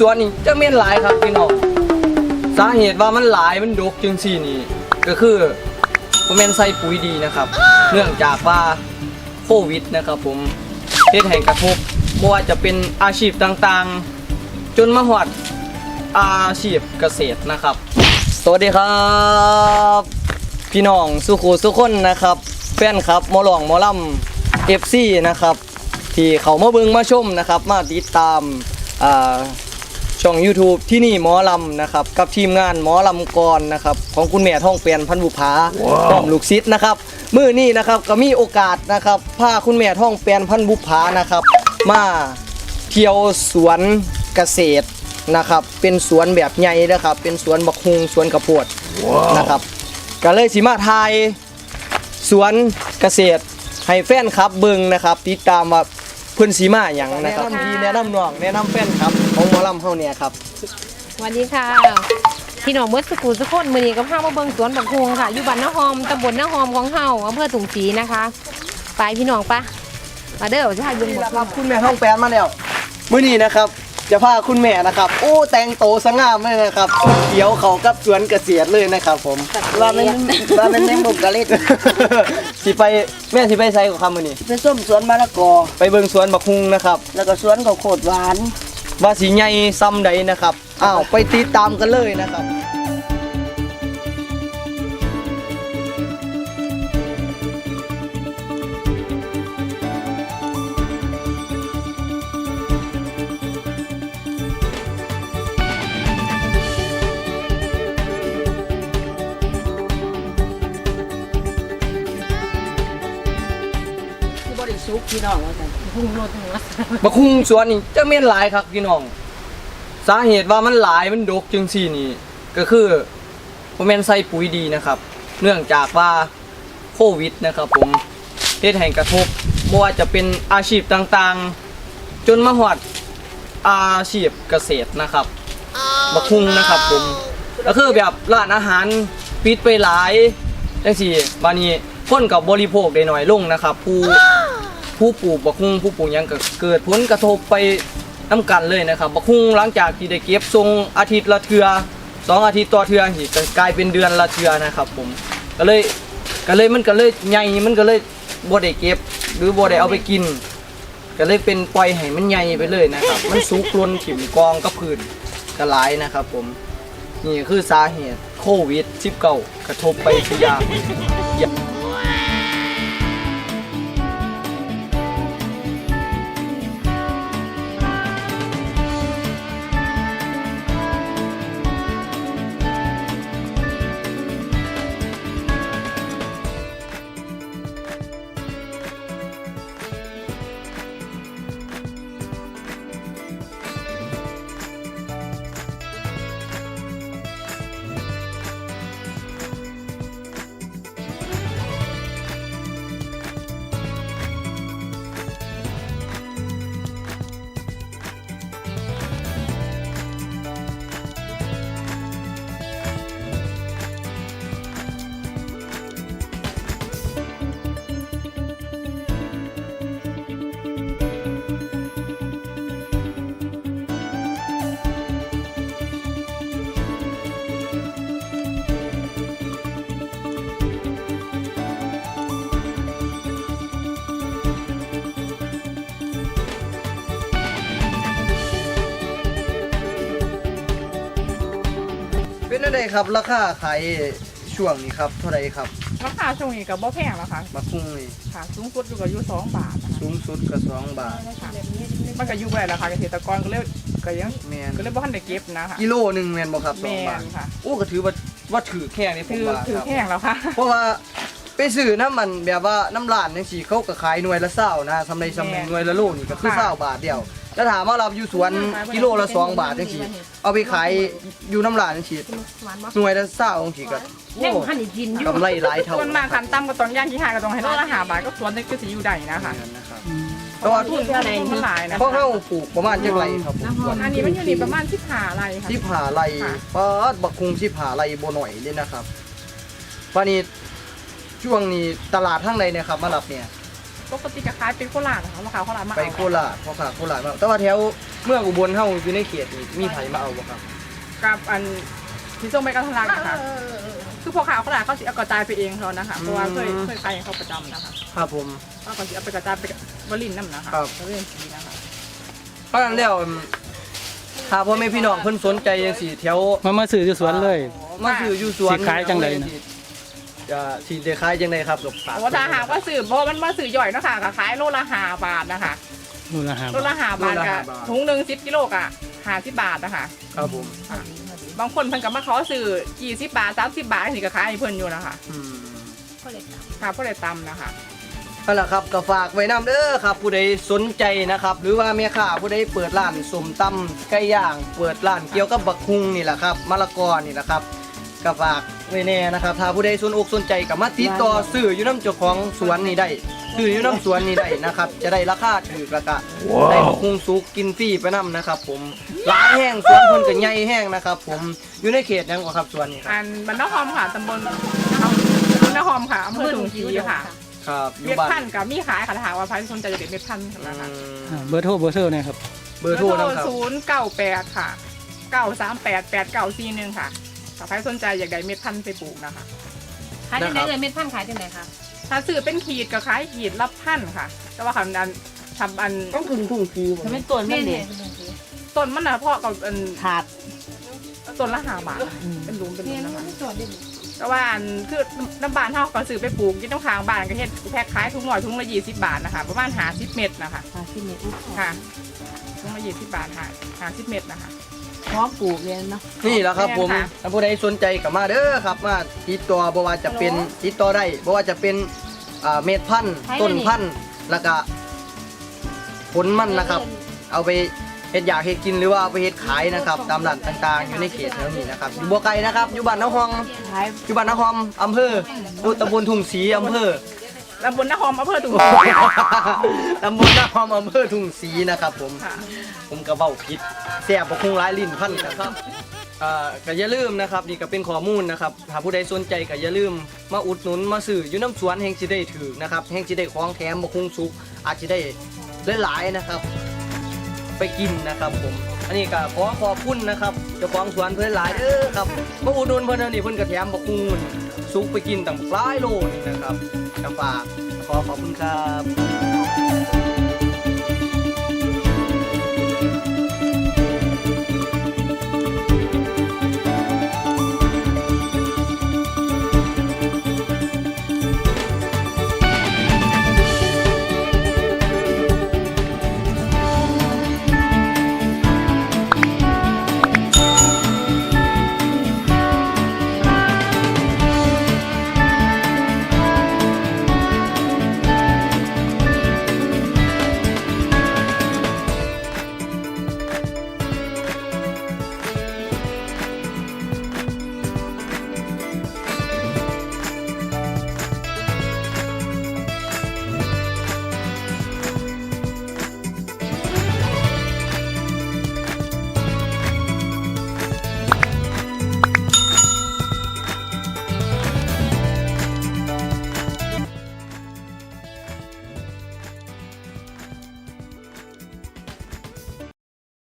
สวนนี่จะเม่นหลายครับพี่น้องสาเหตุว่ามันหลายมันดกจังซี่นี่ ก็คือผมแม่นใส่ปุ๋ยดีนะครับ เนื่องจากว่าโควิดนะครับผมเฮ็ดให้กระทบบ่ว่าจะเป็นอาชีพต่างๆ จนมาหอดอาชีพเกษตรนะครับ สวัสดีครับ พี่น้องสุขูสุขคนนะครับแฟนครับมอหลองมอลำเอฟซีนะครับ ที่เขามาเบิงมาชมนะครับ มาติดตามอ่า ช่อง YouTube ที่นี่หมอลำนะครับกับทีมงานหมอลำกรนะครับของคุณแม่ท่องเปลี่ยนพันบุภาพร้อมลูกศิษย์นะครับมื้อนี้นะครับก็มีโอกาสนะครับพาคุณแม่ท่องเปลี่ยนพันบุภานะครับ มาเที่ยวสวนเกษตรนะครับ เป็นสวนแบบใหญ่นะครับ เป็นสวนบักฮุงสวนกระโพดนะครับก็เลยสิมาทายสวนเกษตรให้แฟนครับเบิ่งนะครับติดตามว่า เพื่อนสีมาอย่างนะครับแนะนำพี่แนะนำน้องแนะนำแฟนครับของหมอลำเฮาเนี่ยครับสวัสดีค่ะพี่น้องเบิร์ดสกูลสกคนมือนี้ก็พามาเบิ่งสวนบักฮวงค่ะอยู่บ้านนาหอมตำบลนาหอมของเฮาอำเภอถุงศรีนะคะ ไปพี่น้องปะมาเด้อจะพาเบิ่งนี่บักนะฮควรับงคุณแม่ท้องแปนมาแล้วมื้อนี้นะครับ จะพาคุณแม่นะครับ โอ้แต่งโตวสง่ามเลยนะครับสุดเขียวเขากับสวนเกษตรเลยนะครับ ผมว่ามันว่ามันแมงมุมกะเล็ดสิไปแม่สิไปไสกับคำมื้อนี้ไปส้มสวนมะละกอ ไปเบิ่งสวนบักฮุงนะครับ แล้วก็สวนข้าวโพดหวานว่าสีใหญ่ซ้ำใดนะครับอ้าวไปติดตามกันเลยนะครับ บริสุทธิ์พี่น้องว่าซั่นฮุงโลดหัวบักฮุงสวนนี่จะเม่นหลายครับพี่น้อง สาเหตุว่ามันหลายมันดกจังซี่นี่ ก็คือผมแม่นใส่ปุ๋ยดีนะครับ เนื่องจากว่าโควิดนะครับ ผมเฮ็ดให้กระทบบ่ว่าจะเป็นอาชีพต่างๆ จนมาหอดอาชีพเกษตรนะครับบักฮุงนะครับผมก็คือแบบร้านอาหารปิดไปหลายจังซี่บานี้คนกับบริโภคได้น้อยลงนะครับ ผู้ ผู้ปลูกบักฮุงผู้ปลูกหยังก็เกิดผลกระทบไปน้ำกันเลยนะครับบักฮุงหลังจากที่ได้เก็บทรงอาทิตย์ละเทือสองอาทิตย์ต่อเทือสิก็กลายเป็นเดือนละเทือนะครับผมก็เลยก็เลยมันก็เลยใหญ่มันก็เลยบ่ได้เก็บ หรือบ่ได้เอาไปกิน ก็เลยเป็นปล่อยให้มันใหญ่ไปเลยนะครับ มันสุกลนถิ่มกองกับพื้นกระหลายนะครับผมนี่คือสาเหตุโควิด -19 กระทบไปทุกอย่าง เป็นอะไรครับ ราคาขายช่วงนี้ครับเท่าไหรครับราคาช่วงนี้กับบ่แพงแล้วค่ะบักคุ้งนี่ค่ะ สูงสุดอยู่กับอยู่สองบาทนะคะสูงสุดก็สองบาทค่ะมันก็อยู่ไปแล้วค่ะเกษตรกรก็เลยก็ยังแมนก็เลยบ่ทันได้เก็บนะคะกิโลหนึ่งแมนบ่ครับสแมองบาทนค่ะโอ้ก็ถือว่าว่าถือแค่นี้ผมถือว่าถือครับแพงแล้วค่ะ เพราะว่าไปซื้อน้ำมันแบบว่าน้ำร้านจังซี่เขาก็ขายหน่วยละเศร้านะสำไรสำไรหน่วยละโลนี่ก็คือเศร้าบาทเดียว แล้วถามว่าเราอยู่สวนกิโลละสองบาทจังซี่เอาไปขายอยู่น้ำร้านจังซี่หวานบ่หน่วยละเศร้าจังซี่ก็ยังโอ้พันอีกกินอยู่กำไรหลายเท่าส่วนมากคันต่ำก็ต้องย่างที่หาก็ต้องให้โลละห้าบาทก็สวนนึงก็สิอยู่ได้นะคะนะครับเพราะว่าทุนทุนมันหลายนะเพราะเขาปลูกประมาณจังไรครับผมสวนอันนี้มันอยู่นี่ประมาณ15ไร่ค่ะที่ผาไรค่ะปาดบักคุงที่ผาไรโบหน่อยเลยนะครับวันนี้ช่วงนี้ตลาดทั้งในเนี่ยครับมารับเนี่ย ปกติก็ขายเป็นโคราชนะคะมาขายโคราชมาไปเอาโคราชพอขาโคราชมาแต่ว่าแถวเมืองอุบลเฮาอยู่ในเขตนี่มีไผมาเอาบ่ครับ กับอันที่ส่งไปกันทลักนะคะคือพอขายโคราชเขาสิเอากระจายไปเองเขานะคะเพราะว่าเคยอืม เคยขายให้เขาประจำนะคะครับผม เขาก็สิเอาไปกระจายไปบรินน้ำนะคะครับ บรินสีนะคะเพราะฉะนั้นแล้วอืมถ้าพ่อแม่พี่น้องเพิ่นสนใจจังซี่แถวมามาซื้ออยู่สวนเลย มาซื้ออยู่สวนสิขายจังใดนะ จะสิได้ขายจังไดครับกับฝากแต่ว่าถ้าหากว่าสื่อเพราะว่ามันมาสื่อย่อยเนาะค่ะก็ขายโลละห้าบาทนะคะมูลค่าโลละห้าบาทกับถุงหนึ่งสิบกิโลกะห้าสิบบาทนะคะครับผมบางคนเพิ่นก็มาขอซื้อกี่สิบบาทสามสิบบาทสิก็ขายให้เพิ่นอยู่นะคะอืมค่ะผู้ใดตำนะคะ นั่นแหละครับก็ฝากไว้นํเด้อครับ ผู้ใดสนใจนะครับ หรือว่าแม่ค้าผู้ใดเปิดร้านสมตำไก่ย่าง เปิดร้านเกี่ยวกับบักฮุงนี่แหละครับมะละกอนี่แหละครับก็ฝาก ไว้แน่นะครับ ถ้าผู้ใดสนอกสนใจก็มาติดต่อซื้ออยู่น้ำเจ้าของสวนนี่ได้ซื้ออยู่น้ำสวนนี่ได้นะครับ จะได้ราคาถูกแล้วก็ได้บักฮุงสุกกินฟรีไปนํนะครับ ผมหลายแห้งสวนเพิ่นก็ใหญ่แห้งนะครับ ผมอยู่ในเขตหยังบ่ครับสวนนี่ครับอันบ้านนาหอมค่ะตำบลตำบลนาหอมค่ะอำเภอถุงศรีค่ะครับอเม็ยู่ดบ้านพันธุ์กับมีขายค่ะถ้าหากว่าใครสนใจจะเด็ดเม็ดพันธุ์นะคะอืมเบอร์โทรเบอร์โทรเนี่ยครับ เบอร์โทรนะครับ ศูนย์เก้าแปดค่ะเก้าสามแปดแปดเก้าสี่หนึ่งค่ะ ถ้าใครสนใจอยากได้เม็ดพันธุ์ไปปลูกนะคะ ขายจังไหนเลยเม็ดพันธุ์ขายจังไหนคะถ้าซื้อเป็นขีดก็ขายขีดละพันค่ะ แต่ว่าคำนั้นทำอันต้องถึงถุงฟีบ่มันเป็นต้นมันเด็ต้นมันนะเพาะกับอันขาดต้นละห้าบาทเป็นหลุมเป็นหลุมนะคะแต่ว่าอันคือน้ำบานเท่าก็ซื้อไปปลูกที่ต้องค้างบ้านก็เฮ็ดแพ็คขายถุงหน่อยถุงละยี่สิบบาทนะคะประมาณหาสิบเม็ดนะคะขาดที่นี่อุ๊ยค่ะถุงละยี่สิบบาทหาหาสิบเม็ดนะคะ พร้อมปลูกเลยเนาะนี่แหละครับผมแม่นค่ะถ้าผู้ใดสนใจก็มาเด้อครับมาติดต่อบ่ว่าจะเป็นติดต่อได้บ่ว่าจะเป็นอ่าเม็ดพันธุ์ต้นพันธุ์แล้วก็ผลมันนะครับ เอาไปเฮ็ดอยากเฮ็ดกินหรือว่าเอาไปเฮ็ดขายนะครับ ตามร้านต่างๆ อยู่ในเขตแถวนี้นะครับอยู่บ่ไกลนะครับอยู่บ้านนาฮองขายอยู่บ้านนาฮอมอำเภออุตำบลทุ่งศรีอำเภอ ตำบลนาหอมอำเภอถุงตำบลนาฮอมอำเภอทุ่งศรีนะครับ ผม ค่ะผมก็เบ้าผิดแซ่บบ่คงหลายลิ้นพันกันครับอ่าก็อย่าลืมนะครับนี่ก็เป็นข้อมูลนะครับถ้าผู้ใดสนใจก็อย่าลืมมาอุดหนุนมาซื้ออยู่น้ำสวนแห่งสิได้ถือนะครับแห่งสิได้ของแถมบ่คงสุกอาจจะได้หลายๆนะครับ ไปกินนะครับผม อันนี้ก็ขอขอบคุณนะครับเจ้าของสวนเพิ่นหลายเด้อครับมาอุดหนุนเพิ่นอันนี้เพิ่นก็แถมบ่คงสุกไปกินตั้งหลายโลนี่นะครับ จะฝากขอขอบคุณครับ